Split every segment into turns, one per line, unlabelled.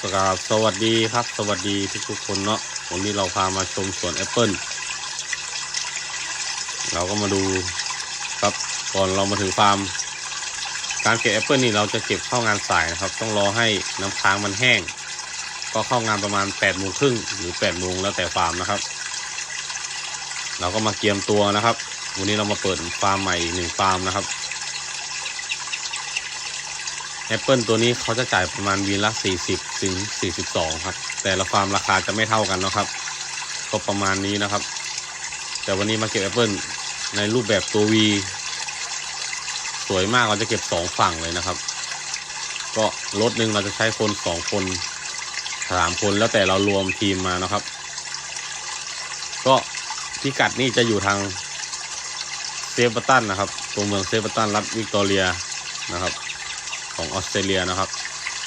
สกาบสวัสดีครับ สวัสดีทุกทุกคนเนาะวันนี้เราพามาชมสวนแอปเปิลเราก็มาดูครับก่อนเรามาถึงฟาร์มการเก็บแอปเปิลนี่เราจะเก็บเข้างานสายนะครับ ต้องรอให้น้ำค้างมันแห้ง ก็เข้างานประมาณ8ปดโมงครึ่งหรือ8ปดโมงแล้วแต่ฟาร์มนะครับ เราก็มาเกียมตัวนะครับ วันนี้เรามาเปิดฟาร์มใหม่หนึ่งฟาร์มนะครับ แอปเปิลตัวนี้เขาจะจ่ายประมาณวีละ 40ถึง42 ครับ แต่ละฟาร์มราคาจะไม่เท่ากันนะครับ ก็ประมาณนี้นะครับ แต่วันนี้มาเก็บแอปเปิลในรูปแบบตัววีสวยมากเราจะเก็บสองฝั่งเลยนะครับ ก็รถหนึ่งเราจะใช้คนสองคนสามคนแล้วแต่เรารวมทีมมานะครับ ก็พิกัดนี่จะอยู่ทางเซฟเบอร์ตันนะครับ ตัวเมืองเซฟเบอร์ตันรัฐวิกตอเรียนะครับ ของออสเตรเลียนะครับ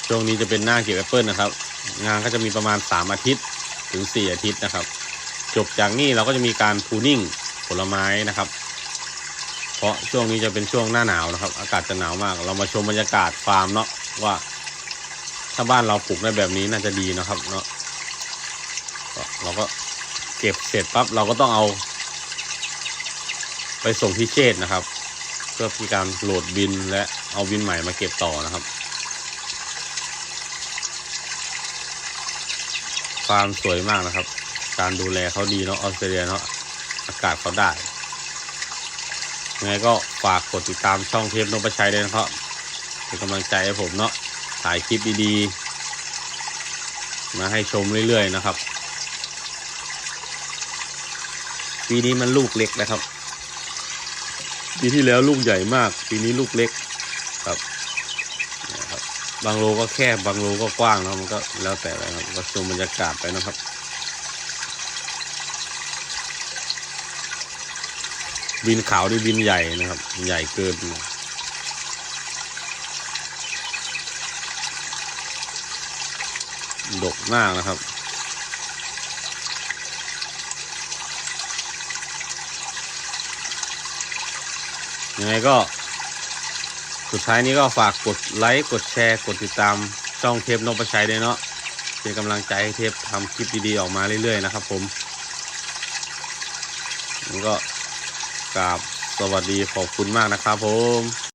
ช่วงนี้จะเป็นหน้าเก็บแอปเปิลนะครับ งานก็จะมีประมาณ 3 อาทิตย์ถึง 4 อาทิตย์นะครับ จบจากนี้เราก็จะมีการพูนิ่งผลไม้นะครับ เพราะช่วงนี้จะเป็นช่วงหน้าหนาวนะครับ อากาศจะหนาวมาก เรามาชมบรรยากาศฟาร์มเนาะว่า ถ้าบ้านเราปลูกได้แบบนี้น่าจะดีนะครับเนาะเราก็เก็บเสร็จปั๊บเราก็ต้องเอา ไปส่งที่เชษนะครับ พื่อมีการโหลดบินและเอาบินใหม่มาเก็บต่อนะครับ ฟาร์มสวยมากนะครับ การดูแลเขาดีเนาะออสเตรเลียเนาะอากาศเขาได้ยังไงก็ฝากกดติดตามช่องเทปนพชัยด้วยนะครับเป็นกำลังใจให้ผมเนาะถ่ายคลิปดีๆ มาให้ชมเรื่อยๆนะครับ ปีนี้มันลูกเล็กนะครับ ปีที่แล้วลูกใหญ่มาก ปีนี้ลูกเล็กครับนะครับบางโลก็แคบบางโลก็กว้างนะครับมันก็แล้วแต่ไปครับก็ชมบรรยากาศไปนะครับบินขาวด้วยบินใหญ่นะครับ ใหญ่เกินดกมากนะครับ ยังไงก็ สุดท้ายนี้ก็ฝากกดไลค์กดแชร์ กดติดตามช่องเทปนกประชัยด้วยเนาะเป็นกำลังใจให้เทปทำคลิปดีๆออกมาเรื่อยๆนะครับ ผมแล้วก็กราบสวัสดีขอบคุณมากนะครับผม